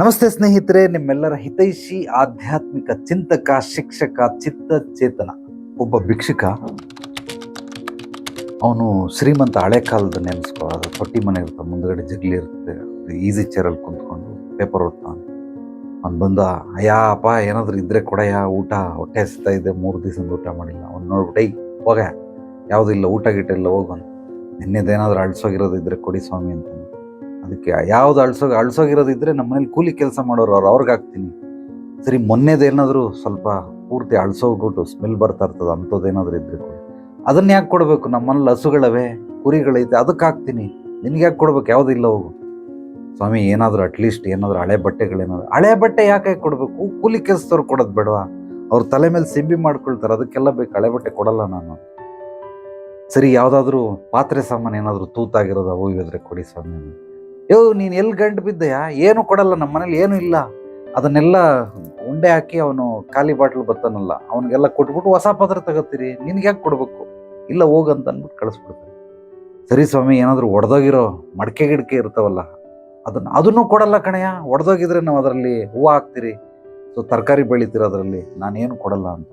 ನಮಸ್ತೆ ಸ್ನೇಹಿತರೆ, ನಿಮ್ಮೆಲ್ಲರ ಹಿತೈಷಿ ಆಧ್ಯಾತ್ಮಿಕ ಚಿಂತಕ, ಶಿಕ್ಷಕ ಚಿತ್ತ ಚೇತನ ಒಬ್ಬ ಭಿಕ್ಷುಕ. ಅವನು ಶ್ರೀಮಂತ ಹಳೆ ಕಾಲದ ನೆನೆಸ್ಕೊ ತೊಟ್ಟಿ ಮನೆ ಇರುತ್ತೆ, ಮುಂದ್ಗಡೆ ಜಗ್ಲಿ ಇರುತ್ತೆ ಈಸಿ ಚೇರಲ್ಲಿ ಕುಂತ್ಕೊಂಡು ಪೇಪರ್ ಓದ್ತಾನೆ. ಅವ್ನು ಬಂದ, ಅಯ್ಯ, ಅಪ್ಪ, ಏನಾದರೂ ಇದ್ರೆ ಕೊಡಯ್ಯ, ಊಟ, ಹೊಟ್ಟೆ ಹಸ್ತಾ ಇದೆ, ಮೂರು ದಿವಸದಿಂದ ಊಟ ಮಾಡಿಲ್ಲ. ಅವ್ನು ನೋಡ್ಬಿಟ್ಟು ಐ ಹೋಗ ಯಾವುದಿಲ್ಲ ಊಟ, ಗೀಟ ಇಲ್ಲ ಹೋಗೋನು ನಿನ್ನೆದೇನಾದರೂ ಅಳಿಸೋಗಿರೋದು ಇದ್ರೆ ಕೊಡಿ ಸ್ವಾಮಿ ಅಂತ. ಅದಕ್ಕೆ ಯಾವ್ದು ಅಳ್ಸೋ ಅಳ್ಸೋಗಿರೋದಿದ್ರೆ ನಮ್ಮ ಮನೇಲಿ ಕೂಲಿ ಕೆಲಸ ಮಾಡೋರು ಅವ್ರು, ಅವ್ರಿಗೆ ಹಾಕ್ತೀನಿ. ಸರಿ ಮೊನ್ನೆದೇನಾದರೂ ಸ್ವಲ್ಪ ಪೂರ್ತಿ ಅಳ್ಸೋಗ್ಬಿಟ್ಟು ಸ್ಮೆಲ್ ಬರ್ತಾ ಇರ್ತದೆ ಅಂಥದ್ದೇನಾದ್ರೂ ಇದ್ರೆ ಅದನ್ನ ಯಾಕೆ ಕೊಡಬೇಕು? ನಮ್ಮನೇಲಿ ಹಸುಗಳವೆ, ಕುರಿಗಳೈತೆ ಅದಕ್ಕೆ ಹಾಕ್ತೀನಿ. ನಿನಗೆ ಯಾಕೆ ಕೊಡ್ಬೇಕು? ಯಾವುದೂ ಇಲ್ಲ ಹೋಗು. ಸ್ವಾಮಿ, ಏನಾದರೂ ಅಟ್ಲೀಸ್ಟ್ ಏನಾದರೂ ಹಳೆ ಬಟ್ಟೆಗಳೇನಾದ್ರು. ಹಳೆ ಬಟ್ಟೆ ಯಾಕೆ ಕೊಡಬೇಕು? ಕೂಲಿ ಕೆಲಸದವ್ರು ಕೊಡೋದು ಬೇಡವಾ? ಅವ್ರ ತಲೆ ಮೇಲೆ ಸಿಂಬಿ ಮಾಡ್ಕೊಳ್ತಾರೆ, ಅದಕ್ಕೆಲ್ಲ ಬೇಕು. ಹಳೆ ಬಟ್ಟೆ ಕೊಡಲ್ಲ ನಾನು. ಸರಿ, ಯಾವುದಾದ್ರೂ ಪಾತ್ರೆ ಸಾಮಾನು ಏನಾದರೂ ತೂತಾಗಿರೋದು, ಅವು ಇದ್ರೆ ಕೊಡಿ ಸ್ವಾಮಿ. ಯೋ, ನೀನು ಎಲ್ಲಿ ಗಂಡು ಬಿದ್ದೆಯಾ? ಏನು ಕೊಡಲ್ಲ ನಮ್ಮ ಮನೇಲಿ ಏನು ಇಲ್ಲ. ಅದನ್ನೆಲ್ಲ ಉಂಡೆ ಹಾಕಿ ಅವನು ಖಾಲಿ ಬಾಟ್ಲು ಬರ್ತಾನಲ್ಲ, ಅವನಿಗೆಲ್ಲ ಕೊಟ್ಬಿಟ್ಟು ಹೊಸ ಪಾತ್ರೆ ತಗೋತೀರಿ, ನಿನಗೆ ಯಾಕೆ ಕೊಡಬೇಕು? ಇಲ್ಲ ಹೋಗಂತ ಅಂದ್ಬಿಟ್ಟು ಕಳಿಸ್ಬಿಡ್ತಾನೆ ಸರಿ ಸ್ವಾಮಿ, ಏನಾದರೂ ಒಡೆದೋಗಿರೋ ಮಡಕೆ ಗಿಡಕೆ ಇರ್ತಾವಲ್ಲ, ಅದನ್ನು ಅದನ್ನು ಕೊಡಲ್ಲ ಕಣಯ್ಯ. ಒಡೆದೋಗಿದ್ರೆ ನಾವು ಅದರಲ್ಲಿ ಹೂವು ಹಾಕ್ತೀರಿ, ಸೊ ತರಕಾರಿ ಬೆಳಿತೀರ ಅದರಲ್ಲಿ, ನಾನೇನು ಕೊಡಲ್ಲ ಅಂತ.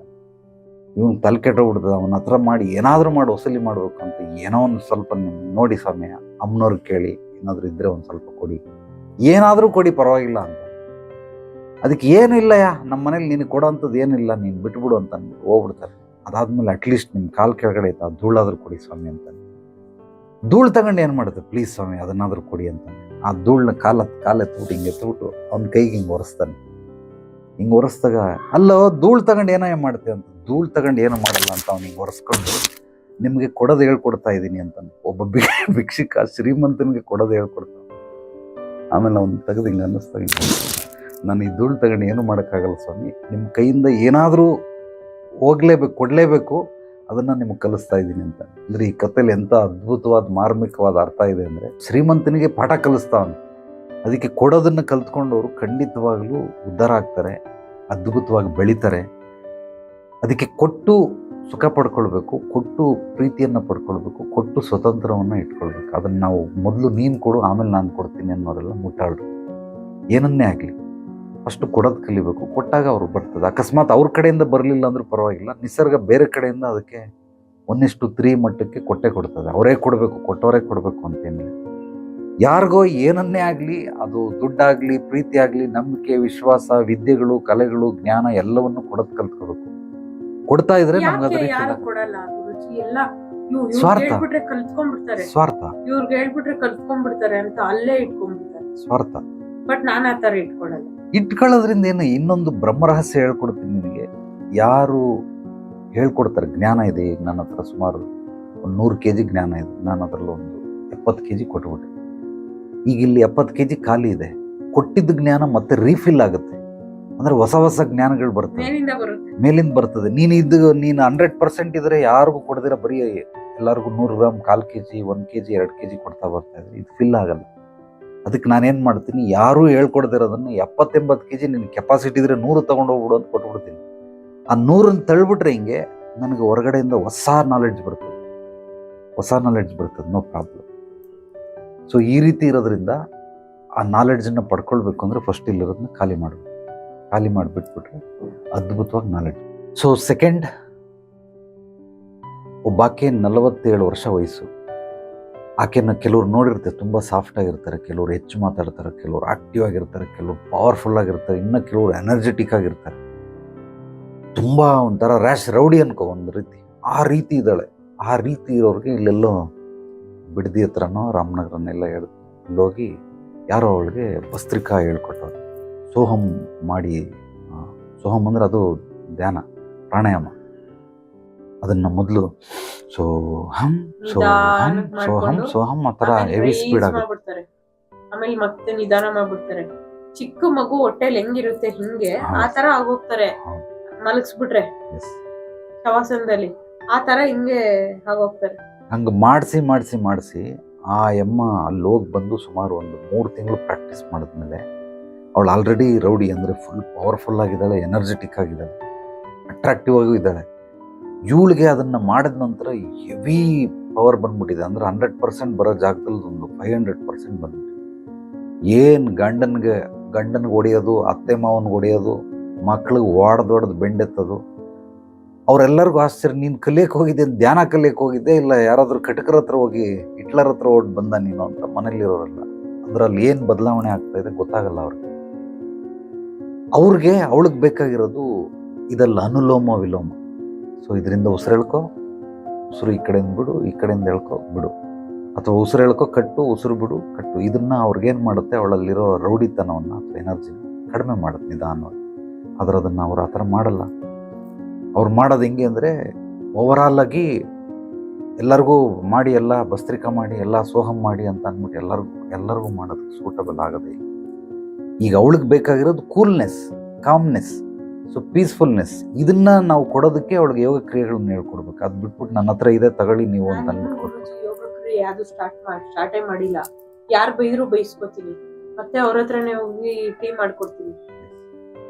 ಇವನು ತಲೆ ಕೆಟ್ಟೋಗ್ಬಿಡ್ತದೆ ಅವನ ಹತ್ರ ಮಾಡಿ ಏನಾದರೂ ಮಾಡಿ ವಸೂಲಿ ಮಾಡಬೇಕು ಅಂತ ಏನೋ ಒಂದು ಸ್ವಲ್ಪ ನೋಡಿ ಸ್ವಾಮಿ ಅಮ್ಮನವ್ರಿಗೆ ಕೇಳಿ. ಏನಾದರೂ ಇದ್ದರೆ ಒಂದು ಸ್ವಲ್ಪ ಕೊಡಿ. ಏನಾದರೂ ಕೊಡಿ, ಪರವಾಗಿಲ್ಲ ಅಂತ. ಅದಕ್ಕೆ ಏನು ಇಲ್ಲಯ್ಯ ನಮ್ಮ ಮನೇಲಿ ನಿನಗೆ ಕೊಡೋಂಥದ್ದು ಏನಿಲ್ಲ ನೀನು ಬಿಟ್ಬಿಡು ಅಂತ ಅಂದ್ಬಿಟ್ಟು ಹೋಗ್ಬಿಡ್ತಾರೆ. ಅದಾದಮೇಲೆ ಅಟ್ಲೀಸ್ಟ್ ನಿಮ್ಮ ಕಾಲು ಕೆಳಗಡೆ ಐತೆ ಆ ಧೂಳಾದ್ರೂ ಕೊಡಿ ಸ್ವಾಮಿ ಅಂತ. ಧೂಳು ತಗೊಂಡು ಏನು ಮಾಡುತ್ತೆ? ಪ್ಲೀಸ್ ಸ್ವಾಮಿ, ಅದನ್ನಾದರೂ ಕೊಡಿ ಅಂತ. ಆ ಧೂಳನ್ನ ಕಾಲ, ಕಾಲು ಎತ್ಬಿಟ್ಟು ಹಿಂಗೆ ತೂಟು ಅವ್ನ ಕೈಗೆ ಹಿಂಗೆ ಒರೆಸ್ತಾನೆ. ಹಿಂಗೆ ಒರೆಸ್ದಾಗ, ಅಲ್ಲೋ, ಧೂಳು ತಗೊಂಡು ಏನೋ ಏನು ಮಾಡ್ತೀವಿ ಅಂತ, ಧೂಳು ತಗೊಂಡು ಏನು ಮಾಡಲ್ಲ ಅಂತ ಅವ್ನಿಗೆ ಒರೆಸ್ಕೊಂಡು ನಿಮಗೆ ಕೊಡೋದು ಹೇಳ್ಕೊಡ್ತಾ ಇದ್ದೀನಿ ಅಂತ ಒಬ್ಬ ಭಿಕ್ಷಿಕ ಶ್ರೀಮಂತನಿಗೆ ಕೊಡೋದು ಹೇಳ್ಕೊಡ್ತಾ ಆಮೇಲೆ ಅವ್ನು ತೆಗೆದು ಹಿಂಗೆ ಅನ್ನಿಸ್ತಾ ನಾನು ಈ ದುಡ್ಡು ತಗೊಂಡು ಏನು ಮಾಡೋಕ್ಕಾಗಲ್ಲ ಸ್ವಾಮಿ. ನಿಮ್ಮ ಕೈಯಿಂದ ಏನಾದರೂ ಹೋಗ್ಲೇಬೇಕು, ಕೊಡಲೇಬೇಕು, ಅದನ್ನು ನಿಮಗೆ ಕಲಿಸ್ತಾ ಇದ್ದೀನಿ ಅಂತ ಅಂದರೆ ಈ ಕಥೆಯಲ್ಲಿ ಎಂಥ ಅದ್ಭುತವಾದ, ಮಾರ್ಮಿಕವಾದ ಅರ್ಥ ಇದೆ ಅಂದರೆ, ಶ್ರೀಮಂತನಿಗೆ ಪಾಠ ಕಲಿಸ್ತಾವನು. ಅದಕ್ಕೆ ಕೊಡೋದನ್ನು ಕಲ್ತ್ಕೊಂಡವರು ಖಂಡಿತವಾಗಲೂ ಉದ್ಧಾರ ಆಗ್ತಾರೆ, ಅದ್ಭುತವಾಗಿ ಬೆಳೀತಾರೆ. ಅದಕ್ಕೆ ಕೊಟ್ಟು ಸುಖ ಪಡ್ಕೊಳ್ಬೇಕು, ಕೊಟ್ಟು ಪ್ರೀತಿಯನ್ನು ಪಡ್ಕೊಳ್ಬೇಕು, ಕೊಟ್ಟು ಸ್ವತಂತ್ರವನ್ನು ಇಟ್ಕೊಳ್ಬೇಕು. ಅದನ್ನು ನಾವು ಮೊದಲು ನೀನು ಕೊಡು, ಆಮೇಲೆ ನಾನು ಕೊಡ್ತೀನಿ ಅನ್ನೋರೆಲ್ಲ ಮುಟ್ಟಾಳ್ರು. ಏನನ್ನೇ ಆಗಲಿ. ಫಸ್ಟು ಕೊಡೋದು ಕಲಿಬೇಕು. ಕೊಟ್ಟಾಗ ಅವ್ರು ಬರ್ತದೆ. ಅಕಸ್ಮಾತ್ ಅವ್ರ ಕಡೆಯಿಂದ ಬರಲಿಲ್ಲ ಅಂದರೂ ಪರವಾಗಿಲ್ಲ. ನಿಸರ್ಗ ಬೇರೆ ಕಡೆಯಿಂದ ಅದಕ್ಕೆ ಒಂದಿಷ್ಟು ತ್ರೀ ಮಟ್ಟಕ್ಕೆ ಕೊಟ್ಟೆ ಕೊಡ್ತದೆ. ಅವರೇ ಕೊಡಬೇಕು, ಕೊಟ್ಟವರೇ ಕೊಡಬೇಕು ಅಂತೇನಿಲ್ಲ. ಯಾರಿಗೋ ಏನನ್ನೇ ಆಗಲಿ, ಅದು ದುಡ್ಡಾಗಲಿ ಪ್ರೀತಿ ಆಗಲಿ ನಂಬಿಕೆ, ವಿಶ್ವಾಸ, ವಿದ್ಯೆಗಳು, ಕಲೆಗಳು, ಜ್ಞಾನ ಎಲ್ಲವನ್ನು ಕೊಡೋದು ಕಲ್ತ್ಕೋಬೇಕು ಕೊಡ್ತಾ ಇದ್ರೆ ನಮ್ಗೆ ಅದ್ರ ಯಾರು ಕೊಡಲ್ಲ ಗುರುಜಿ? ಎಲ್ಲ ಇವ್ ಇವ್ರ್ಗ್ ಸ್ವಾರ್ಥ. ಹೇಳ್ಬಿಟ್ರೆ ಕಲ್ತ್ಕೊಂಡ್ಬಿಡ್ತಾರೆ. ಸ್ವಾರ್ಥ. ಇವ್ರಿಗೆ ಹೇಳ್ಬಿಟ್ರೆ ಕಲ್ತ್ಕೊಂಡ್ಬಿಡ್ತಾರೆ ಅಂತ ಅಲ್ಲೇ ಇಟ್ಕೊಂಡ್ಬಿಡ್ತಾರೆ. ಸ್ವಾರ್ಥ. ಬಟ್ ನಾನ್ ಆ ತರ ಇಟ್ಕೊಳಲ್ಲ. ಇಟ್ಕೊಳ್ಳೋದ್ರಿಂದ ಏನು? ಇನ್ನೊಂದು ಬ್ರಹ್ಮರಹಸ್ಯ ಹೇಳ್ಕೊಡ್ತೀನಿ ನಿಮಗೆ. ಯಾರು ಹೇಳ್ಕೊಡ್ತಾರೆ? ಜ್ಞಾನ ಇದೆ ಈಗ ನನ್ನ ಹತ್ರ ಸುಮಾರು ಒಂದು ನೂರು ಕೆ ಜಿ ಜ್ಞಾನ ಇದೆ. ನಾನು ಅದರಲ್ಲಿ ಒಂದು ಎಪ್ಪತ್ತು ಕೆ ಜಿ ಕೊಟ್ಬಿಟ್ಟೆ. ಈಗ ಇಲ್ಲಿ ಎಪ್ಪತ್ತು ಕೆ ಜಿ ಖಾಲಿ ಇದೆ. ಕೊಟ್ಟಿದ್ದ ಜ್ಞಾನ ಮತ್ತೆ ರೀಫಿಲ್ ಆಗುತ್ತೆ. ಅಂದ್ರೆ ಹೊಸ ಹೊಸ ಜ್ಞಾನಗಳು ಬರ್ತದೆ ಮೇಲಿಂದ ಬರ್ತದೆ. ನೀನು ಇದ್ದು ನೀನು ಹಂಡ್ರೆಡ್ ಪರ್ಸೆಂಟ್ ಇದ್ರೆ ಯಾರಿಗೂ ಕೊಡದಿರ ಬರೀ ಎಲ್ಲರಿಗೂ ನೂರು ಗ್ರಾಮ್ ಕಾಲು ಕೆ ಜಿ ಒಂದು ಕೆ ಜಿ ಎರಡು ಕೆ ಜಿ ಕೊಡ್ತಾ ಬರ್ತಾ ಇದ್ರೆ ಇದು ಫಿಲ್ ಆಗಲ್ಲ. ಅದಕ್ಕೆ ನಾನೇನು ಮಾಡ್ತೀನಿ ಯಾರೂ ಹೇಳ್ಕೊಡ್ದಿರೋದನ್ನು ಎಪ್ಪತ್ತೆಂಬತ್ತು ಕೆ ಜಿ ನಿನ್ನ ಕೆಪಾಸಿಟಿ ಇದ್ರೆ ನೂರು ತೊಗೊಂಡೋಗ್ಬಿಡು ಅಂತ ಕೊಟ್ಬಿಡ್ತೀನಿ. ಆ ನೂರನ್ನು ತಳ್ಬಿಟ್ರೆ ಹಿಂಗೆ ನನಗೆ ಹೊರಗಡೆಯಿಂದ ಹೊಸ ನಾಲೆಡ್ಜ್ ಬರ್ತದೆ. ಹೊಸ ನಾಲೆಡ್ಜ್ ಬರ್ತದೆ ನೋ ಪ್ರಾಬ್ಲಮ್ ಸೊ ಈ ರೀತಿ ಇರೋದ್ರಿಂದ ಆ ನಾಲೆಡ್ಜನ್ನು ಪಡ್ಕೊಳ್ಬೇಕು ಅಂದರೆ ಫಸ್ಟ್ ಇಲ್ಲಿರೋದನ್ನ ಖಾಲಿ ಮಾಡಬೇಕು. ಖಾಲಿ ಮಾಡಿಬಿಟ್ಬಿಟ್ರೆ ಅದ್ಭುತವಾಗಿ ನಾಲೆಡ್ಜ್. ಸೊ ಸೆಕೆಂಡ್ ಒಬ್ಬಾಕೆ ನಲವತ್ತೇಳು ವರ್ಷ ವಯಸ್ಸು. ಆಕೆನ ಕೆಲವ್ರು ನೋಡಿರ್ತಾರೆ ತುಂಬ ಸಾಫ್ಟ್ ಆಗಿರ್ತಾರೆ. ಕೆಲವ್ರು ಹೆಚ್ಚು ಮಾತಾಡ್ತಾರೆ, ಕೆಲವ್ರು ಆಕ್ಟಿವ್ ಆಗಿರ್ತಾರೆ, ಕೆಲವ್ರು ಪವರ್ಫುಲ್ ಆಗಿರ್ತಾರೆ. ಇನ್ನು ಕೆಲವ್ರು ಎನರ್ಜೆಟಿಕ್ ಆಗಿರ್ತಾರೆ. ತುಂಬ ಒಂಥರ ರ್ಯಾಶ್ ರೌಡಿ ಅನ್ಕೋ, ಒಂದು ರೀತಿ. ಆ ರೀತಿ ಇದ್ದಾಳೆ. ಆ ರೀತಿ ಇರೋರಿಗೆ ಇಲ್ಲೆಲ್ಲೋ ಬಿಡದಿ ಹತ್ರನೋ, ರಾಮನಗರನೆಲ್ಲ ಹೇಳಿ ಅಲ್ಲೋಗಿ ಯಾರೋ ಅವಳಿಗೆ ಭಸ್ತ್ರಿಕಾ ಹೇಳ್ಕೊಟ್ಟವ್ರು. ಸೋಹಂ ಮಾಡಿ ಸೋಹಂ ಅಂದರೆ ಅದು ಧ್ಯಾನ ಪ್ರಾಣಾಯಾಮ. ಅದನ್ನು ಮೊದಲು ಸೋಹಂ ಸೋಹಂ ಸೋಹಂ ಸೋಹಂ ಆ ಥರ ಹೆವಿ ಸ್ಪೀಡ್ ಆಗುತ್ತೆ. ಆಮೇಲೆ ಮತ್ತೆ ನಿಧಾನ ಮಾಡ್ಬಿಡ್ತಾರೆ. ಚಿಕ್ಕ ಮಗು ಹೊಟ್ಟೆಲಿ ಹೆಂಗಿರುತ್ತೆ ಹಿಂಗೆ ಆ ಥರ ತರ ಆಗೋಗ್ತಾರೆ. ಮಲಗಿಸ್ಬಿಟ್ರೆ. ಶವಾಸನದಲ್ಲಿ ಆ ಥರ ಹಿಂಗೆ ಆಗೋಗ್ತಾರೆ. ಹಂಗೆ ಮಾಡಿಸಿ ಮಾಡಿಸಿ ಮಾಡಿಸಿ ಆ ಎಮ್ಮ ಅಲ್ಲಿ ಹೋಗಿ ಬಂದು ಸುಮಾರು ಒಂದು ಮೂರು ತಿಂಗಳು ಪ್ರಾಕ್ಟೀಸ್ ಮಾಡಿದ್ಮೇಲೆ ಅವಳು ಆಲ್ರೆಡಿ ರೌಡಿ ಅಂದರೆ ಫುಲ್ ಪವರ್ಫುಲ್ ಆಗಿದ್ದಾಳೆ ಎನರ್ಜೆಟಿಕ್ ಆಗಿದ್ದಾಳೆ ಅಟ್ರಾಕ್ಟಿವ್ ಆಗೂ ಇದ್ದಾಳೆ. ಇವಳಿಗೆ ಅದನ್ನು ಮಾಡಿದ ನಂತರ ಹೆವಿ ಪವರ್ ಬಂದ್ಬಿಟ್ಟಿದೆ. ಅಂದ್ರೆ ಹಂಡ್ರೆಡ್ ಪರ್ಸೆಂಟ್ ಬರೋ ಜಾಗದಲ್ಲಿ ಒಂದು ಫೈವ್ ಹಂಡ್ರೆಡ್ ಪರ್ಸೆಂಟ್ ಬಂದ್ಬಿಟ್ಟಿದೆ. ಏನು ಗಂಡನಿಗೆ ಗಂಡನಿಗೆ ಹೊಡೆಯೋದು, ಅತ್ತೆ ಮಾವನಿಗೆ ಹೊಡೆಯೋದು, ಮಕ್ಳಿಗೆ ಓಡ್ದೊಡ್ದು ಬೆಂಡೆತ್ತದು ಅವರೆಲ್ಲರಿಗೂ ಆಶ್ಚರ್ಯ, ನೀನು ಕಲಿಯಕ್ಕೆ ಹೋಗಿದ್ದೆ ಧ್ಯಾನ ಕಲಿಯಕ್ಕೆ ಹೋಗಿದ್ದೆ ಇಲ್ಲ ಯಾರಾದರೂ ಕಟಕರ ಹತ್ರ ಹೋಗಿ ಹಿಟ್ಲರ್ ಹತ್ರ ಓಡ್ ಬಂದ ನೀನು ಅಂತ ಮನೇಲಿರೋರಲ್ಲ ಅದರಲ್ಲಿ ಏನು ಬದಲಾವಣೆ ಆಗ್ತಾಯಿದೆ ಗೊತ್ತಾಗಲ್ಲ ಅವ್ರಿಗೆ. ಅವ್ರಿಗೆ ಅವಳಿಗೆ ಬೇಕಾಗಿರೋದು ಇದೆಲ್ಲ ಅನುಲೋಮ ವಿಲೋಮ. ಸೊ ಇದರಿಂದ ಉಸಿರೆಳ್ಕೋ ಉಸಿರು ಈ ಕಡೆಯಿಂದ ಬಿಡು, ಈ ಕಡೆಯಿಂದ ಎಳ್ಕೊ, ಬಿಡು. ಅಥವಾ ಉಸಿರು ಕಟ್ಟು, ಉಸಿರು ಬಿಡು, ಕಟ್ಟು. ಇದನ್ನು ಅವ್ರಿಗೇನು ಮಾಡುತ್ತೆ, ಅವಳಲ್ಲಿರೋ ರೌಡಿತನವನ್ನು ಅಥವಾ ಎನರ್ಜಿನ ಕಡಿಮೆ ಮಾಡುತ್ತೆ ನಿಧಾನವಾಗಿ. ಆದರೆ ಅದನ್ನು ಅವ್ರು ಆ ಥರ ಮಾಡಲ್ಲ. ಅವ್ರು ಮಾಡೋದು ಹೆಂಗೆ ಅಂದರೆ ಆಗಿ ಎಲ್ಲರಿಗೂ ಮಾಡಿ, ಎಲ್ಲ ಭಸ್ತ್ರಿಕಾ ಮಾಡಿ, ಎಲ್ಲ ಸೋಹಂ ಮಾಡಿ ಅಂತ ಅಂದ್ಬಿಟ್ಟು ಎಲ್ಲರಿಗೂ ಎಲ್ಲರಿಗೂ ಮಾಡೋದಕ್ಕೆ ಸೂಟಬಲ್ ಆಗೋದೇ. ಈಗ ಅವಳಿಗೆ ಬೇಕಾಗಿರೋದು ಕೂಲ್ನೆಸ್ ಕಾಮ್ನೆಸ್ ಸೊ ಪೀಸ್ಫುಲ್ನೆಸ್ ಇದನ್ನ ನಾವು ಕೊಡೋದಕ್ಕೆ ಅವಳಿಗೆ ಯೋಗ ಕ್ರಿಯೆಗಳನ್ನ ಹೇಳ್ಕೊಡ್ಬೇಕು. ಅದು ಬಿಟ್ಬಿಟ್ಟು ನನ್ನ ಹತ್ರ ಇದೆ ತಗೊಳ್ಳಿ ನೀವು ಅಂತ ಅಂದ್ಬಿಟ್ಟು ಯೋಗ ಕ್ರಿಯೆ ಯಾವುದು ಸ್ಟಾರ್ಟ್ ಮಾಡಿ ಸ್ಟಾರ್ಟೇ ಮಾಡಿಲ್ಲ. ಯಾರು ಬೈದ್ರು ಬೈಸ್ಕೊತೀನಿ. ಮತ್ತೆ ಅವ್ರ ಹತ್ರನೇ ಹೋಗಿ ಟೀ ಮಾಡ್ಕೊಡ್ತೀನಿ.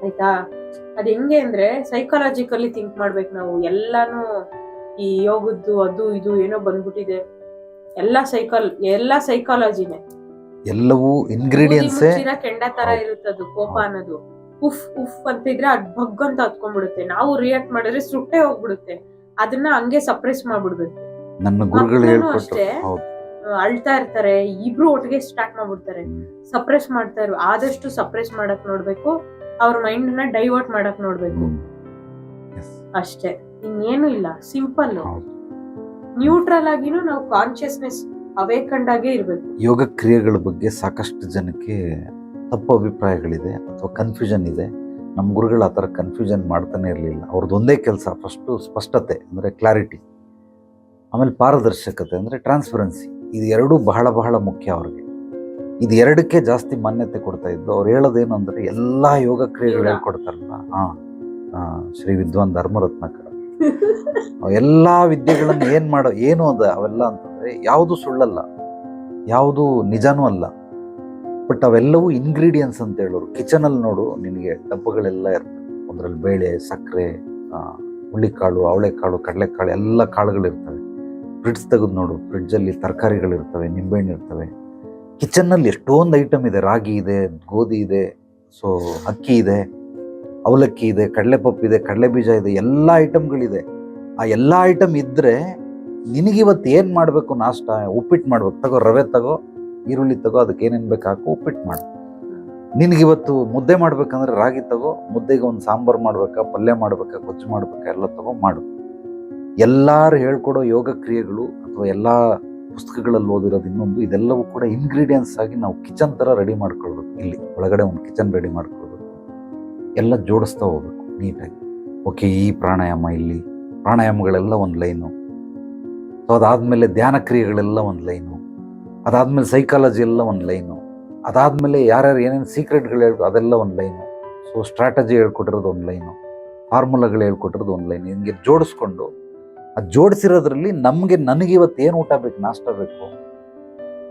ಆಯ್ತಾ? ಅದು ಹೆಂಗೆ ಅಂದ್ರೆ ಸೈಕಾಲಜಿಕಲಿ ಥಿಂಕ್ ಮಾಡ್ಬೇಕು ನಾವು. ಎಲ್ಲಾನು ಈ ಯೋಗದ್ದು ಅದು ಇದು ಏನೋ ಬಂದ್ಬಿಟ್ಟಿದೆ. ಎಲ್ಲ ಸೈಕಲ್ ಎಲ್ಲ ಸೈಕಾಲಜಿನೇ ಎಲ್ಲವೂ ಇಂಗ್ರೀಡಿಯೆಂಟ್ಸೇ ಕೆಂಡ ತರ ಇರುತ್ತೆ ಅದು ಕೋಪ ಅನ್ನೋದು. ಉಫ್ ಉಫ್ ಅಂತಿದ್ರೆ ಅದ್ ಬಗ್ ಅಂತ ಹತ್ಕೊಂಡ್ಬಿಡುತ್ತೆ. ನಾವು ರಿಯಾಕ್ಟ್ ಮಾಡಿದ್ರೆ ಸುಟ್ಟೆ ಹೋಗ್ಬಿಡುತ್ತೆ. ಅದನ್ನ ಹಂಗೆ ಸಪ್ರೆಸ್ ಮಾಡ್ಬಿಡ್ಬೇಕು. ನನ್ನ ಗುರುಗಳು. ಹೌದು. ಅಳ್ತಾ ಇರ್ತಾರೆ. ಇಬ್ರು ಒಟ್ಟಿಗೆ ಸ್ಟಾರ್ಟ್ ಮಾಡ್ಬಿಡ್ತಾರೆ. ಸಪ್ರೆಸ್ ಮಾಡ್ತಾ ಇರು ಆದಷ್ಟು ಸಪ್ರೆಸ್ ಮಾಡಕ್ ನೋಡ್ಬೇಕು. ಅವ್ರ ಮೈಂಡ್ನ ಡೈವರ್ಟ್ ಮಾಡಕ್ ನೋಡ್ಬೇಕು. ಅಷ್ಟೇ. ಇನ್ನೇನು ಇಲ್ಲ. ಸಿಂಪಲ್ ನ್ಯೂಟ್ರಲ್ ಆಗಿನೂ ನಾವು ಕಾನ್ಶಿಯಸ್ನೆಸ್ ಅವೇಕಂಡಾಗೆ ಇರ್ಬೇಕು. ಯೋಗ ಕ್ರಿಯೆಗಳ ಬಗ್ಗೆ ಸಾಕಷ್ಟು ಜನಕ್ಕೆ ತಪ್ಪು ಅಭಿಪ್ರಾಯಗಳಿದೆ ಅಥವಾ ಕನ್ಫ್ಯೂಷನ್ ಇದೆ. ನಮ್ಮ ಗುರುಗಳು ಆ ಥರ ಕನ್ಫ್ಯೂಷನ್ ಮಾಡ್ತಾನೆ ಇರಲಿಲ್ಲ. ಅವ್ರದ್ದು ಒಂದೇ ಕೆಲಸ ಫಸ್ಟು ಸ್ಪಷ್ಟತೆ ಅಂದರೆ ಕ್ಲಾರಿಟಿ ಆಮೇಲೆ ಪಾರದರ್ಶಕತೆ ಅಂದರೆ ಟ್ರಾನ್ಸ್ಪರೆನ್ಸಿ ಇದು ಎರಡೂ ಬಹಳ ಬಹಳ ಮುಖ್ಯ ಅವ್ರಿಗೆ. ಇದು ಎರಡಕ್ಕೆ ಜಾಸ್ತಿ ಮಾನ್ಯತೆ ಕೊಡ್ತಾ ಇದ್ದು ಅವ್ರು ಹೇಳೋದೇನು ಅಂದರೆ ಎಲ್ಲ ಯೋಗ ಕ್ರಿಯೆಗಳು ಯೋಗ. ಹೇಳ್ಕೊಡ್ತಾರಲ್ಲ. ಹಾಂ ಶ್ರೀ ವಿದ್ವಾನ್ ಧರ್ಮರತ್ನಾಕರ. ಎಲ್ಲ ವಿದ್ಯೆಗಳನ್ನು ಏನು ಮಾಡೋ, ಏನು ಅದ ಅವೆಲ್ಲ ಅಂತಂದರೆ ಯಾವುದು ಸುಳ್ಳಲ್ಲ, ಯಾವುದು ನಿಜನೂ ಅಲ್ಲ. ಬಟ್ ಅವೆಲ್ಲವೂ ಇಂಗ್ರೀಡಿಯೆಂಟ್ಸ್ ಅಂತ ಹೇಳೋರು. ಕಿಚನಲ್ಲಿ ನೋಡು, ನಿನಗೆ ಡಬ್ಬಗಳೆಲ್ಲ ಇರ್ತವೆ ಒಂದರಲ್ಲಿ ಬೇಳೆ, ಸಕ್ಕರೆ ಹುಳ್ಳಿಕಾಳು ಅವಳೆಕಾಳು, ಕಡಲೆಕಾಳು ಎಲ್ಲ ಕಾಳುಗಳಿರ್ತವೆ ಫ್ರಿಡ್ಜ್ ತೆಗೆದು ನೋಡು ಫ್ರಿಡ್ಜಲ್ಲಿ ತರಕಾರಿಗಳಿರ್ತವೆ ನಿಂಬೆಹಣ್ಣು ಇರ್ತವೆ. ಕಿಚನ್ನಲ್ಲಿ ಎಷ್ಟೊಂದು ಐಟಮ್ ಇದೆ, ರಾಗಿ ಇದೆ, ಗೋಧಿ ಇದೆ ಸೊ ಅಕ್ಕಿ ಇದೆ. ಅವಲಕ್ಕಿ ಇದೆ, ಕಡಲೆಪಪ್ಪು ಇದೆ ಕಡಲೆ ಬೀಜ ಇದೆ, ಎಲ್ಲ ಐಟಮ್ಗಳಿದೆ ಆ ಎಲ್ಲ ಐಟಮ್ ಇದ್ದರೆ ನಿನಗಿವತ್ತು ಏನು ಮಾಡಬೇಕು ನಾಷ್ಟ? ಉಪ್ಪಿಟ್ಟು ಮಾಡ್ಬೇಕು. ತಗೋ ರವೆ, ತಗೋ ಈರುಳ್ಳಿ, ತಗೋ ಅದಕ್ಕೆ ಏನೇನು ಬೇಕು ಹಾಕು ಉಪ್ಪಿಟ್ಟು ಮಾಡು. ನಿನಗಿವತ್ತು ಮುದ್ದೆ ಮಾಡ್ಬೇಕಂದ್ರೆ ರಾಗಿ ತಗೋ, ಮುದ್ದೆಗೆ ಒಂದು ಸಾಂಬಾರು ಮಾಡ್ಬೇಕಾ, ಪಲ್ಯ ಮಾಡ್ಬೇಕಾ, ಗೊಜ್ಜು ಮಾಡ್ಬೇಕಾ, ಎಲ್ಲ ತಗೋ ಮಾಡು. ಎಲ್ಲರೂ ಹೇಳ್ಕೊಡೋ ಯೋಗ ಕ್ರಿಯೆಗಳು ಅಥವಾ ಎಲ್ಲ ಪುಸ್ತಕಗಳಲ್ಲಿ ಓದಿರೋದು ಇನ್ನೊಂದು, ಇದೆಲ್ಲವೂ ಕೂಡ ಇಂಗ್ರೀಡಿಯೆಂಟ್ಸ್ ಆಗಿ ನಾವು ಕಿಚನ್ ಥರ ರೆಡಿ ಮಾಡ್ಕೊಳ್ಬೇಕು ಇಲ್ಲಿ. ಒಳಗಡೆ ಒಂದು ಕಿಚನ್ ರೆಡಿ ಮಾಡ್ಕೊಳ್ಬೇಕು. ಎಲ್ಲ ಜೋಡಿಸ್ತಾ ಹೋಗ್ಬೇಕು ನೀಟಾಗಿ. ಓಕೆ, ಈ ಪ್ರಾಣಾಯಾಮ ಇಲ್ಲಿ. ಪ್ರಾಣಾಯಾಮಗಳೆಲ್ಲ ಒಂದು ಲೈನು. ಸೊ ಅದಾದಮೇಲೆ ಧ್ಯಾನ ಕ್ರಿಯೆಗಳೆಲ್ಲ ಒಂದು ಲೈನು. ಅದಾದಮೇಲೆ ಸೈಕಾಲಜಿ ಎಲ್ಲ ಒಂದು ಲೈನು. ಅದಾದಮೇಲೆ ಯಾರ್ಯಾರು ಏನೇನು ಸೀಕ್ರೆಟ್ಗಳು ಹೇಳ್ಕೊ, ಅದೆಲ್ಲ ಒಂದು ಲೈನು. ಸೊ ಸ್ಟ್ರಾಟಜಿ ಹೇಳ್ಕೊಟ್ಟಿರೋದು ಒಂದು ಲೈನು. ಫಾರ್ಮುಲಾಗಳು ಹೇಳ್ಕೊಟ್ಟಿರೋದು ಒಂದು ಲೈನ್. ಹಿಂಗೆ ಜೋಡಿಸ್ಕೊಂಡು, ಆ ಜೋಡಿಸಿರೋದ್ರಲ್ಲಿ ನಮಗೆ ನನಗೆ ಇವತ್ತು ಏನು ಊಟ ಬೇಕು, ನಾಷ್ಟ ಬೇಕು?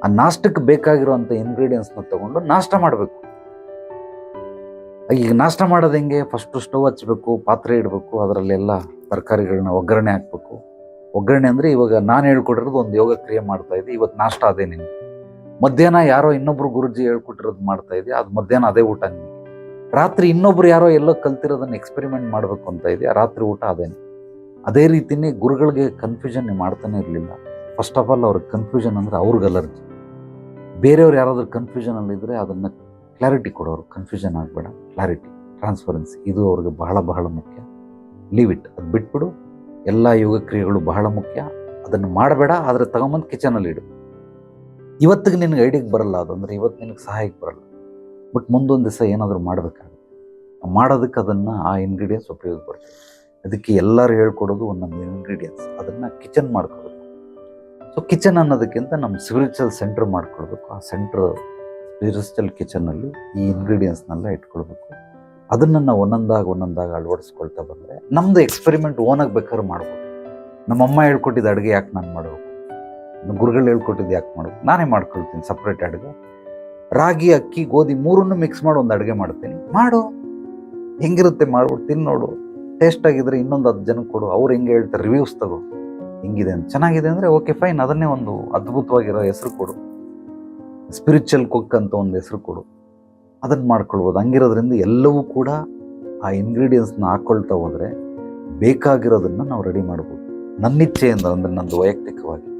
ಆ ನಾಷ್ಟಕ್ಕೆ ಬೇಕಾಗಿರುವಂಥ ಇಂಗ್ರೀಡಿಯೆಂಟ್ಸ್ನ ತಗೊಂಡು ನಾಷ್ಟ ಮಾಡಬೇಕು. ಈಗ ನಾಷ್ಟ ಮಾಡೋದು ಹೆಂಗೆ? ಫಸ್ಟು ಸ್ಟವ್ ಹಚ್ಚಬೇಕು ಪಾತ್ರೆ ಇಡಬೇಕು, ಅದರಲ್ಲೆಲ್ಲ ತರಕಾರಿಗಳನ್ನ ಒಗ್ಗರಣೆ ಹಾಕ್ಬೇಕು. ಒಗ್ಗರಣೆ ಅಂದರೆ ಇವಾಗ ನಾನು ಹೇಳ್ಕೊಟ್ಟಿರೋದು ಒಂದು ಯೋಗ ಕ್ರಿಯೆ ಮಾಡ್ತಾ ಇದ್ದೆ. ಇವತ್ತು ನಾಷ್ಟ ಅದೇ ನಿನಗೆ ಮಧ್ಯಾಹ್ನ ಯಾರೋ ಇನ್ನೊಬ್ರು ಗುರುಜಿ ಹೇಳ್ಕೊಟ್ಟಿರೋದು ಮಾಡ್ತಾ ಇದ್ದೆ. ಅದು ಮಧ್ಯಾಹ್ನ ಅದೇ ಊಟ ನಿನಗೆ ರಾತ್ರಿ ಇನ್ನೊಬ್ರು ಯಾರೋ ಎಲ್ಲೋ ಕಲ್ತಿರೋದನ್ನು ಎಕ್ಸ್ಪೆರಿಮೆಂಟ್ ಮಾಡಬೇಕು ಅಂತ ಇದೆಯಾ? ರಾತ್ರಿ ಊಟ ಅದೇನೆ ಅದೇ ರೀತಿನೇ ಗುರುಗಳಿಗೆ ಕನ್ಫ್ಯೂಷನ್ ಮಾಡ್ತಾನೆ ಇರಲಿಲ್ಲ. ಫಸ್ಟ್ ಆಫ್ ಆಲ್ ಅವ್ರಿಗೆ ಕನ್ಫ್ಯೂಷನ್ ಅಂದರೆ ಅವ್ರಿಗೆ ಅಲರ್ಜಿ ಬೇರೆಯವ್ರು ಯಾರಾದರೂ ಕನ್ಫ್ಯೂಷನಲ್ಲಿದ್ದರೆ ಅದನ್ನು ಕ್ಲಾರಿಟಿ ಕೊಡೋರು. ಕನ್ಫ್ಯೂಷನ್ ಆಗಬೇಡ. ಕ್ಲಾರಿಟಿ ಟ್ರಾನ್ಸ್ಪರೆನ್ಸಿ ಇದು ಅವ್ರಿಗೆ ಬಹಳ ಬಹಳ ಮುಖ್ಯ. ಲೀವ್ ಇಟ್ ಅದು ಬಿಟ್ಬಿಡು. ಎಲ್ಲ ಯೋಗ ಕ್ರಿಯೆಗಳು ಬಹಳ ಮುಖ್ಯ. ಅದನ್ನು ಮಾಡಬೇಡ, ಆದರೆ ತಗೊಂಬಂದು ಕಿಚನಲ್ಲಿ ಇಡು. ಇವತ್ತಿಗೆ ನಿನಗೆ ಐಡಿಯಾಗೆ ಬರಲ್ಲ ಅದು, ಅಂದರೆ ಇವತ್ತು ನಿನಗೆ ಸಹಾಯಕ್ಕೆ ಬರಲ್ಲ. ಬಟ್ ಮುಂದೊಂದು ದಿವಸ ಏನಾದರೂ ಮಾಡಬೇಕಾಗುತ್ತೆ. ಮಾಡೋದಕ್ಕೆ ಅದನ್ನು ಆ ಇಂಗ್ರೀಡಿಯೆಂಟ್ಸ್ ಉಪಯೋಗ ಬರ್ತದೆ ಅದಕ್ಕೆ ಎಲ್ಲರೂ ಹೇಳ್ಕೊಡೋದು ಒಂದೊಂದು ಇಂಗ್ರೀಡಿಯೆಂಟ್ಸ್ ಅದನ್ನು ಕಿಚನ್ ಮಾಡ್ಕೊಳ್ಬೇಕು ಸೊ ಕಿಚನ್ ಅನ್ನೋದಕ್ಕಿಂತ ನಮ್ಮ ಸ್ಪಿರಿಚುವಲ್ ಸೆಂಟ್ರ್ ಮಾಡ್ಕೊಳ್ಬೇಕು ಆ ಸೆಂಟ್ರ್ ಸ್ಪಿರಿಚುವಲ್ ಕಿಚನಲ್ಲಿ ಈ ಇಂಗ್ರೀಡಿಯೆಂಟ್ಸ್ನೆಲ್ಲ ಇಟ್ಕೊಳ್ಬೇಕು. ಅದನ್ನು ನಾವು ಒಂದೊಂದಾಗಿ ಒಂದೊಂದಾಗಿ ಅಳವಡಿಸ್ಕೊಳ್ತಾ ಬಂದರೆ ನಮ್ಮದು ಎಕ್ಸ್ಪೆರಿಮೆಂಟ್ ಓನಾಗಿ ಬೇಕಾದ್ರೆ ಮಾಡ್ಬೋದು. ನಮ್ಮಮ್ಮ ಹೇಳ್ಕೊಟ್ಟಿದ್ದ ಅಡುಗೆ ಯಾಕೆ ನಾನು ಮಾಡಬೇಕು? ನಮ್ಮ ಗುರುಗಳು ಹೇಳ್ಕೊಟ್ಟಿದ್ದು ಯಾಕೆ ಮಾಡಬೇಕು? ನಾನೇ ಮಾಡ್ಕೊಳ್ತೀನಿ ಸಪ್ರೇಟ್ ಅಡುಗೆ. ರಾಗಿ, ಅಕ್ಕಿ, ಗೋಧಿ ಮೂರನ್ನು ಮಿಕ್ಸ್ ಮಾಡಿ ಒಂದು ಅಡುಗೆ ಮಾಡ್ತೀನಿ. ಮಾಡು. ಹೆಂಗಿರುತ್ತೆ ಮಾಡ್ಬಿಟ್ಟು ನೋಡು. ಟೇಸ್ಟ್ ಆಗಿದ್ರೆ ಇನ್ನೊಂದು ಹತ್ತು ಜನಕ್ಕೆ ಕೊಡು. ಅವ್ರು ಹೆಂಗೆ ಹೇಳ್ತಾರೆ ರಿವ್ಯೂಸ್ ತಗೋ. ಹೆಂಗಿದೆ ಅಂತ. ಚೆನ್ನಾಗಿದೆ ಅಂದರೆ ಓಕೆ ಫೈನ್ ಅದನ್ನೇ ಒಂದು ಅದ್ಭುತವಾಗಿರೋ ಹೆಸರು ಕೊಡು. ಸ್ಪಿರಿಚುವಲ್ ಕುಕ್ ಅಂತ ಒಂದು ಹೆಸರು ಕೊಡು. ಅದನ್ನು ಮಾಡ್ಕೊಳ್ಬೋದು. ಹಂಗಿರೋದ್ರಿಂದ ಎಲ್ಲವೂ ಕೂಡ ಆ ಇಂಗ್ರೀಡಿಯೆಂಟ್ಸ್ನ ಹಾಕ್ಕೊಳ್ತಾ ಹೋದರೆ ಬೇಕಾಗಿರೋದನ್ನು ನಾವು ರೆಡಿ ಮಾಡ್ಬೋದು. ನನ್ನ ಇಚ್ಛೆಯಿಂದ ಅಂದರೆ ನಂದು ವೈಯಕ್ತಿಕವಾಗಿ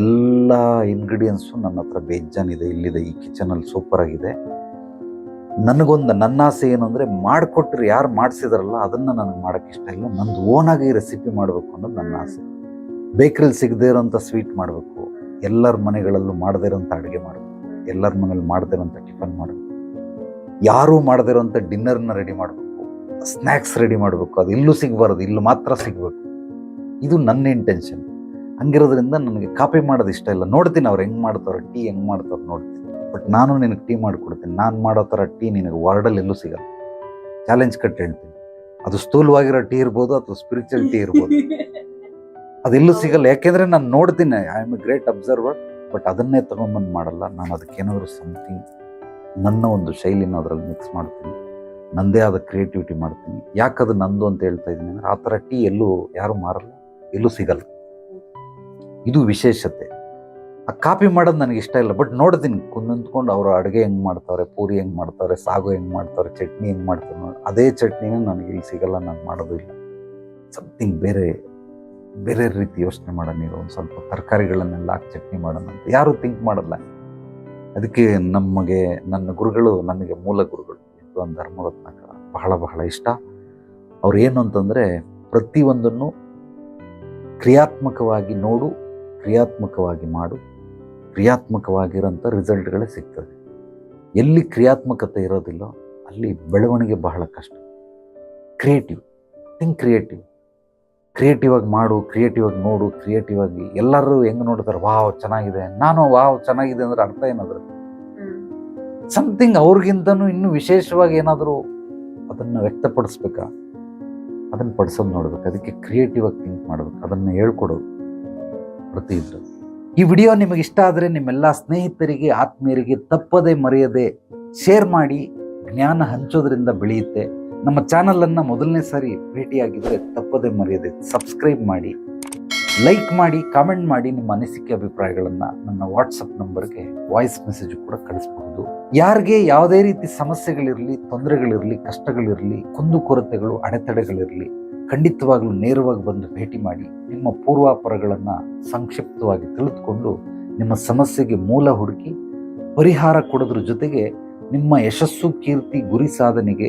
ಎಲ್ಲ ಇಂಗ್ರೀಡಿಯೆಂಟ್ಸು ನನ್ನ ಹತ್ರ ಬೇಜಾನಿದೆ, ಇಲ್ಲಿದೆ, ಈ ಕಿಚನಲ್ಲಿ ಸೂಪರ್ ಆಗಿದೆ. ನನಗೊಂದು ನನ್ನ ಆಸೆ ಏನು ಅಂದರೆ ಮಾಡಿಕೊಟ್ರೆ ಯಾರು ಮಾಡಿಸಿದಾರಲ್ಲ ಅದನ್ನು ನನಗೆ ಮಾಡೋಕ್ಕೆ ಇಷ್ಟ ಇಲ್ಲ. ನಂದು ಓನಾಗಿ ರೆಸಿಪಿ ಮಾಡಬೇಕು ಅನ್ನೋದು ನನ್ನ ಆಸೆ. ಬೇಕ್ರಿಲಿ ಸಿಗದೇ ಇರೋಂಥ ಸ್ವೀಟ್ ಮಾಡಬೇಕು. ಎಲ್ಲರ ಮನೆಗಳಲ್ಲೂ ಮಾಡದೇ ಇರೋಂಥ ಅಡುಗೆ ಮಾಡಬೇಕು. ಎಲ್ಲರ ಮನೇಲಿ ಮಾಡ್ದಿರೋಂಥ ಟಿಫನ್ ಮಾಡಬೇಕು ಯಾರೂ ಮಾಡದಿರೋಂಥ ಡಿನ್ನರ್ನ ರೆಡಿ ಮಾಡಬೇಕು. ಸ್ನ್ಯಾಕ್ಸ್ ರೆಡಿ ಮಾಡಬೇಕು. ಅದು ಇಲ್ಲೂ ಸಿಗಬಾರ್ದು ಇಲ್ಲಿ ಮಾತ್ರ ಸಿಗಬೇಕು. ಇದು ನನ್ನ ಇಂಟೆನ್ಷನ್ ಹಂಗಿರೋದ್ರಿಂದ ನನಗೆ ಕಾಪಿ ಮಾಡೋದು ಇಷ್ಟ ಇಲ್ಲ. ನೋಡ್ತೀನಿ ಅವ್ರು ಹೆಂಗೆ ಮಾಡ್ತಾರೆ ಟೀ ಹೆಂಗೆ ಮಾಡ್ತಾರೆ ನೋಡ್ತೀನಿ. ಬಟ್ ನಾನು ನಿನಗೆ ಟೀ ಮಾಡಿಕೊಡ್ತೀನಿ. ನಾನು ಮಾಡೋ ಥರ ಟೀ ನಿನಗೆ ವರ್ಡಲ್ಲಿ ಎಲ್ಲೂ ಸಿಗಲ್ಲ. ಚಾಲೆಂಜ್ ಕಟ್ ಹೇಳ್ತೀನಿ. ಅದು ಸ್ಥೂಲವಾಗಿರೋ ಟೀ ಇರ್ಬೋದು ಅಥವಾ ಸ್ಪಿರಿಚುವಲ್ ಟೀ ಇರ್ಬೋದು. ಅದೆಲ್ಲೂ ಸಿಗಲ್ಲ. ಯಾಕೆಂದರೆ ನಾನು ನೋಡ್ತೀನಿ. I am a great observer but ಅದನ್ನೇ ತೊಗೊಂಬಂದು ಮಾಡಲ್ಲ. ನಾನು ಅದಕ್ಕೇನಾದರೂ ಸಮಥಿಂಗ್ ನನ್ನ ಒಂದು ಶೈಲಿನ ಅದರಲ್ಲಿ ಮಿಕ್ಸ್ ಮಾಡ್ತೀನಿ. ನಂದೇ ಆದ ಕ್ರಿಯೇಟಿವಿಟಿ ಮಾಡ್ತೀನಿ. ಯಾಕದು ನಂದು ಅಂತ ಹೇಳ್ತಾ ಇದ್ದೀನಿ ಅಂದರೆ, ಆ ಥರ ಟೀ ಎಲ್ಲೂ ಯಾರೂ ಮಾರಲ್ಲ, ಎಲ್ಲೂ ಸಿಗಲ್ಲ. ಇದು ವಿಶೇಷತೆ. ಆ ಕಾಪಿ ಮಾಡೋದು ನನಗೆ ಇಷ್ಟ ಇಲ್ಲ. ಬಟ್ ನೋಡ್ತೀನಿ. ಕುಂತ್ಕೊಂಡು ಅವರು ಅಡುಗೆ ಹೆಂಗೆ ಮಾಡ್ತಾರೆ, ಪೂರಿ ಹೆಂಗೆ ಮಾಡ್ತಾರೆ, ಸಾಗು ಹೆಂಗೆ ಮಾಡ್ತಾರೆ, ಚಟ್ನಿ ಹೆಂಗೆ ಮಾಡ್ತಾರೆ ಅದೇ ಚಟ್ನಿನೂ ನನಗೆ ಇಲ್ಲಿ ಸಿಗಲ್ಲ. ನಾನು ಮಾಡೋದು ಇಲ್ಲ. ಸಮಥಿಂಗ್ ಬೇರೆ ಬೇರೆ ರೀತಿ ಯೋಚನೆ ಮಾಡೋಣ ನೀರು ಒಂದು ಸ್ವಲ್ಪ ತರಕಾರಿಗಳನ್ನೆಲ್ಲ ಹಾಕಿ ಚಟ್ನಿ ಮಾಡೋಣ ಅಂತ. ಯಾರೂ ಥಿಂಕ್ ಮಾಡಲ್ಲ. ಅದಕ್ಕೆ ನಮಗೆ, ನನ್ನ ಗುರುಗಳು ನನಗೆ ಮೂಲ ಗುರುಗಳು. ವಿದ್ವಾನ್ ಧರ್ಮರತ್ನಾಕರ ಬಹಳ ಬಹಳ ಇಷ್ಟ. ಅವ್ರು ಏನು ಅಂತಂದರೆ ಪ್ರತಿಯೊಂದನ್ನು ಕ್ರಿಯಾತ್ಮಕವಾಗಿ ನೋಡು, ಕ್ರಿಯಾತ್ಮಕವಾಗಿ ಮಾಡು. ಕ್ರಿಯಾತ್ಮಕವಾಗಿರೋಂಥ ರಿಸಲ್ಟ್ಗಳೇ ಸಿಗ್ತದೆ. ಎಲ್ಲಿ ಕ್ರಿಯಾತ್ಮಕತೆ ಇರೋದಿಲ್ಲೋ ಅಲ್ಲಿ ಬೆಳವಣಿಗೆ ಬಹಳ ಕಷ್ಟ. ಕ್ರಿಯೇಟಿವ್. ಥಿಂಕ್ ಕ್ರಿಯೇಟಿವ್ ಕ್ರಿಯೇಟಿವ್ ಆಗಿ ಮಾಡು ಕ್ರಿಯೇಟಿವ್ ಆಗಿ ನೋಡು ಕ್ರಿಯೇಟಿವ್ ಆಗಿ ಎಲ್ಲರೂ ಹೆಂಗೆ ನೋಡ್ತಾರೆ ವಾವ್ ಚೆನ್ನಾಗಿದೆ. ನಾನು ವಾವ್ ಚೆನ್ನಾಗಿದೆ ಅಂದ್ರೆ ಅರ್ಥ ಏನಾದ್ರು. ಸಮಥಿಂಗ್ ಅವ್ರಿಗಿಂತನೂ ಇನ್ನೂ ವಿಶೇಷವಾಗಿ ಏನಾದರೂ ಅದನ್ನು ವ್ಯಕ್ತಪಡಿಸ್ಬೇಕಾ? ಅದನ್ನು ಪಡಿಸೋದು ನೋಡ್ಬೇಕು. ಅದಕ್ಕೆ ಕ್ರಿಯೇಟಿವ್ ಆಗಿ ಥಿಂಕ್ ಮಾಡ್ಬೇಕು. ಅದನ್ನು ಹೇಳ್ಕೊಡೋದು ಪ್ರತಿ ಇದ್ರು ಈ ವಿಡಿಯೋ ನಿಮಗೆ ಇಷ್ಟ ಆದರೆ ನಿಮ್ಮೆಲ್ಲ ಸ್ನೇಹಿತರಿಗೆ ಆತ್ಮೀಯರಿಗೆ ತಪ್ಪದೆ ಮರೆಯದೆ ಶೇರ್ ಮಾಡಿ ಜ್ಞಾನ ಹಂಚೋದ್ರಿಂದ ಬೆಳೆಯುತ್ತೆ. ನಮ್ಮ ಚಾನಲನ್ನು ಮೊದಲನೇ ಸಾರಿ ಭೇಟಿಯಾಗಿದ್ದರೆ ತಪ್ಪದೆ ಮರೆಯದೆ ಸಬ್ಸ್ಕ್ರೈಬ್ ಮಾಡಿ ಲೈಕ್ ಮಾಡಿ ಕಾಮೆಂಟ್ ಮಾಡಿ ನಿಮ್ಮ ಅನಿಸಿಕೆ ಅಭಿಪ್ರಾಯಗಳನ್ನು ನನ್ನ ವಾಟ್ಸಪ್ ನಂಬರ್ಗೆ ವಾಯ್ಸ್ ಮೆಸೇಜ್ ಕೂಡ ಕಳಿಸಬಹುದು. ಯಾರಿಗೆ ಯಾವುದೇ ರೀತಿ ಸಮಸ್ಯೆಗಳಿರಲಿ, ತೊಂದರೆಗಳಿರಲಿ, ಕಷ್ಟಗಳಿರಲಿ ಕುಂದುಕೊರತೆಗಳು ಅಡೆತಡೆಗಳಿರಲಿ, ಖಂಡಿತವಾಗ್ಲೂ ನೇರವಾಗಿ ಬಂದು ಭೇಟಿ ಮಾಡಿ ನಿಮ್ಮ ಪೂರ್ವಾಪರಗಳನ್ನು ಸಂಕ್ಷಿಪ್ತವಾಗಿ ತಿಳಿದುಕೊಂಡು ನಿಮ್ಮ ಸಮಸ್ಯೆಗೆ ಮೂಲ ಹುಡುಕಿ ಪರಿಹಾರ ಕೊಡೋದ್ರ ಜೊತೆಗೆ ನಿಮ್ಮ ಯಶಸ್ಸು, ಕೀರ್ತಿ, ಗುರಿ ಸಾಧನೆಗೆ